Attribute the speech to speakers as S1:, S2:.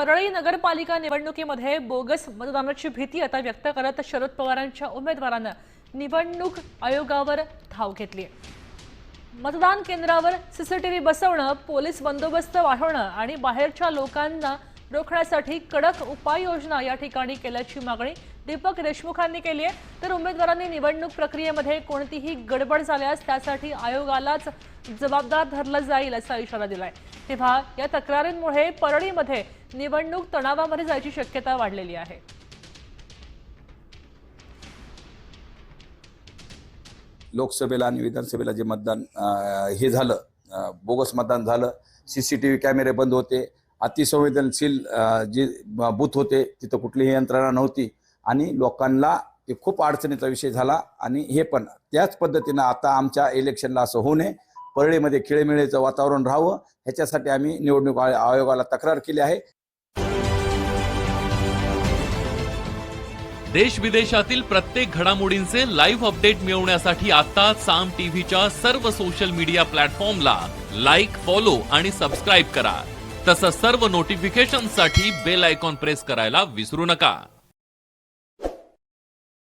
S1: परळी नगरपालिका निवडणुकीमध्ये बोगस मतदानाची भीती आता व्यक्त करत शरद पवारांच्या उमेदवारानं निवडणूक आयोगावर धाव घेतली. मतदान केंद्रावर सीसीटीव्ही बसवणं पोलीस बंदोबस्त वाढवणं आणि बाहेरच्या लोकांना रोखण्यासाठी कडक उपाययोजना या ठिकाणी केल्याची मागणी दीपक देशमुखांनी केली आहे. तर उमेदवारांनी निवडणूक प्रक्रियेमध्ये कोणतीही गडबड झाल्यास त्यासाठी आयोगालाच जबाबदार धरलं जाईल असा इशारा दिलाय. तेव्हा या तक्रारींमुळे परळीमध्ये निवडणूक तणावामध्ये जायची शक्यता वाढलेली आहे.
S2: लोकसभेला आणि विधानसभेला जे मतदान हे झालं बोगस मतदान झालं सी सी टी व्ही कॅमेरे बंद होते अतिसंवेदनशील जे बूथ होते तिथं कुठलीही यंत्रणा नव्हती आणि लोकांना ते खूप अडचणीचा विषय झाला आणि हे पण त्याच पद्धतीनं आता आमच्या इलेक्शनला असं होऊ नये. परळीमध्ये खेळीमेळीचं वातावरण राहावं ह्याच्यासाठी आम्ही निवडणूक आयोगाला तक्रार केली आहे.
S3: देश विदेशातील प्रत्येक घडामोडींचे लाईव्ह अपडेट मिळवण्यासाठी आता साम टीव्हीच्या सर्व सोशल मीडिया प्लॅटफॉर्मला लाईक फॉलो आणि सबस्क्राईब करा. तसंच सर्व नोटिफिकेशनसाठी बेल आयकॉन प्रेस करायला विसरू नका.